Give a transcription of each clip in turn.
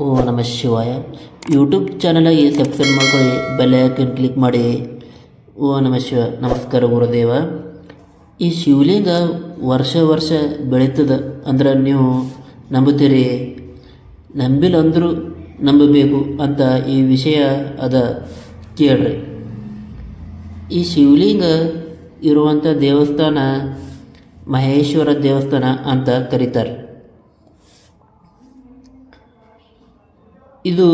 ಓ ನಮ ಶಿವಾಯ. ಯೂಟ್ಯೂಬ್ ಚಾನಲಾಗಿ ಸಬ್ಸ್ಕ್ರೈಬ್ ಮಾಡ್ಕೊಳ್ಳಿ ಬೆಲ್ ಐಕನ್ ಕ್ಲಿಕ್ ಮಾಡಿ. ಓ ನಮ ಶಿವ. ನಮಸ್ಕಾರ ಗುರುದೇವ. ಈ ಶಿವಲಿಂಗ ವರ್ಷ ವರ್ಷ ಬೆಳೀತದ ಅಂದ್ರೆ ನೀವು ನಂಬುತ್ತೀರಿ. ನಂಬಿಲ್ಲ ಅಂದರೂ ನಂಬಬೇಕು ಅಂತ ಈ ವಿಷಯ ಅದ. ಕೇಳ್ರಿ. ಈ ಶಿವಲಿಂಗ ಇರುವಂಥ ದೇವಸ್ಥಾನ ಮಹೇಶ್ವರ ದೇವಸ್ಥಾನ ಅಂತ ಕರೀತಾರೆ. ಇದು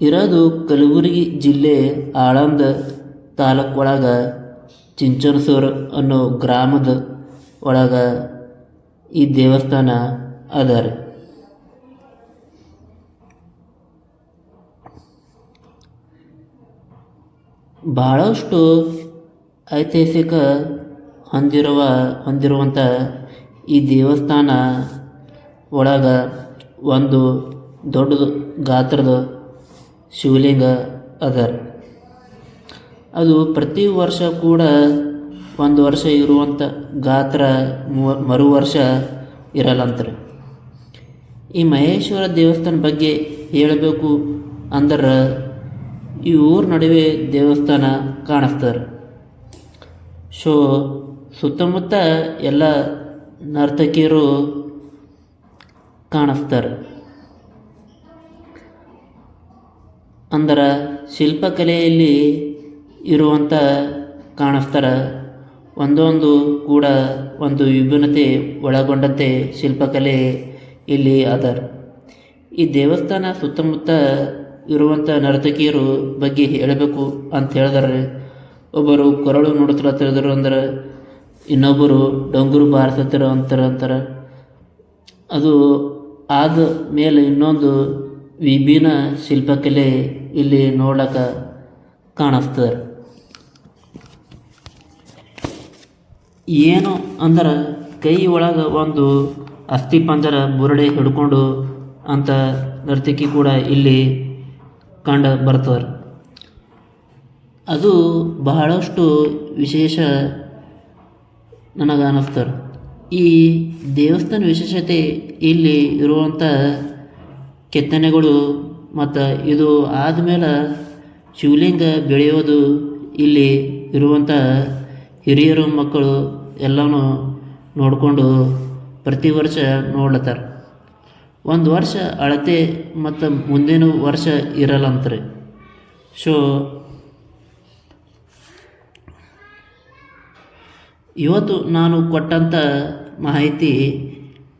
ಇರೋದು ಕಲಬುರಗಿ ಜಿಲ್ಲೆ ಆಳಂದ ತಾಲೂಕು ಒಳಗೆ ಚಿಂಚನಸೂರು ಅನ್ನೋ ಗ್ರಾಮದ ಒಳಗೆ ಈ ದೇವಸ್ಥಾನ ಅದ ರೀ ಭಾಳಷ್ಟು ಐತಿಹಾಸಿಕ ಹೊಂದಿರುವ ಹೊಂದಿರುವಂಥ ಈ ದೇವಸ್ಥಾನ ಒಳಗೆ ಒಂದು ದೊಡ್ಡದು ಗಾತ್ರದ ಶಿವಲಿಂಗ ಅದ. ಅದು ಪ್ರತಿ ವರ್ಷ ಕೂಡ ಒಂದು ವರ್ಷ ಇರುವಂಥ ಗಾತ್ರ ಮರು ವರ್ಷ ಇರಲ್ಲಂತ್ರಿ ಈ ಮಹೇಶ್ವರ ದೇವಸ್ಥಾನ ಬಗ್ಗೆ ಹೇಳಬೇಕು ಅಂದ್ರೆ ಈ ಊರ ನಡುವೆ ದೇವಸ್ಥಾನ ಕಾಣಿಸ್ತಾರೆ. ಸೊ, ಸುತ್ತಮುತ್ತ ಎಲ್ಲ ನರ್ತಕಿಯರು ಕಾಣಿಸ್ತಾರೆ. ಅಂದ್ರೆ ಶಿಲ್ಪಕಲೆಯಲ್ಲಿ ಇರುವಂಥ ಕಾಣಿಸ್ತಾರೆ. ಒಂದೊಂದು ಕೂಡ ಒಂದು ವಿಭಿನ್ನತೆ ಒಳಗೊಂಡಂತೆ ಶಿಲ್ಪಕಲೆ ಇಲ್ಲಿ ಅದ ಈ ದೇವಸ್ಥಾನ ಸುತ್ತಮುತ್ತ ಇರುವಂಥ ನರ್ತಕಿಯರು ಬಗ್ಗೆ ಹೇಳಬೇಕು ಅಂತ ಹೇಳಿದಾರೆ, ಒಬ್ಬರು ಕೊರಳು ನುಡಿಸ್ಲತ್ತಿದ್ರು ಅಂದ್ರೆ, ಇನ್ನೊಬ್ಬರು ಡೊಂಗುರು ಬಾರಿಸತ್ತಿರೋ ಅಂತಾರೆ ಅಂತಾರೆ. ಅದು ಆದ ಮೇಲೆ ಇನ್ನೊಂದು ವಿಭಿನ್ನ ಶಿಲ್ಪಕಲೆ ಇಲ್ಲಿ ನೋಡ್ಲಿಕ್ಕೆ ಕಾಣಿಸ್ತದೆ ಏನು ಅಂದ್ರೆ ಕೈ ಒಳಗೆ ಒಂದು ಅಸ್ಥಿಪಂಜರ ಬುರಡೆ ಹಿಡ್ಕೊಂಡು ಅಂತ ನರ್ತಕಿ ಕೂಡ ಇಲ್ಲಿ ಕಂಡು ಬರ್ತದೆ ಅದು ಬಹಳಷ್ಟು ವಿಶೇಷ ನನಗೆ ಅನ್ನಿಸ್ತಾರೆ ಈ ದೇವಸ್ಥಾನ ವಿಶೇಷತೆ ಇಲ್ಲಿ ಇರುವಂಥ ಕೆತ್ತನೆಗಳು ಮತ್ತು ಇದು ಆದಮೇಲೆ ಶಿವಲಿಂಗ ಬೆಳೆಯೋದು ಇಲ್ಲಿ ಇರುವಂಥ ಹಿರಿಯರು ಮಕ್ಕಳು ಎಲ್ಲನೂ ನೋಡಿಕೊಂಡು ಪ್ರತಿ ವರ್ಷ ನೋಡ್ಲತ್ತಾರ. ಒಂದು ವರ್ಷ ಅಳತೆ ಮತ್ತು ಮುಂದಿನ ವರ್ಷ ಇರಲ್ಲಂತ್ರಿ. ಸೊ ಇವತ್ತು ನಾನು ಕೊಟ್ಟಂಥ ಮಾಹಿತಿ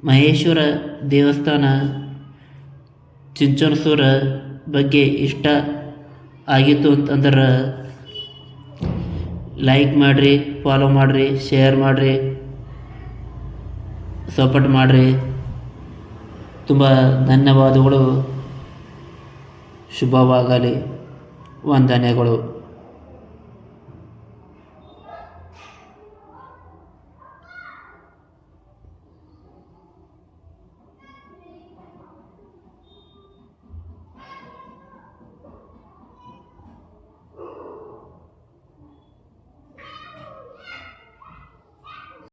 ಮಹೇಶ್ವರ ದೇವಸ್ಥಾನ ಚಿಂಚನಸೂರ ಬಗ್ಗೆ ಇಷ್ಟ ಆಗಿತ್ತು ಅಂತಂದ್ರೆ ಲೈಕ್ ಮಾಡಿರಿ ಫಾಲೋ ಮಾಡಿರಿ ಶೇರ್ ಮಾಡಿರಿ ಸಪೋರ್ಟ್ ಮಾಡಿರಿ. ತುಂಬ ಧನ್ಯವಾದಗಳು. ಶುಭವಾಗಲಿ. ವಂದನೆಗಳು.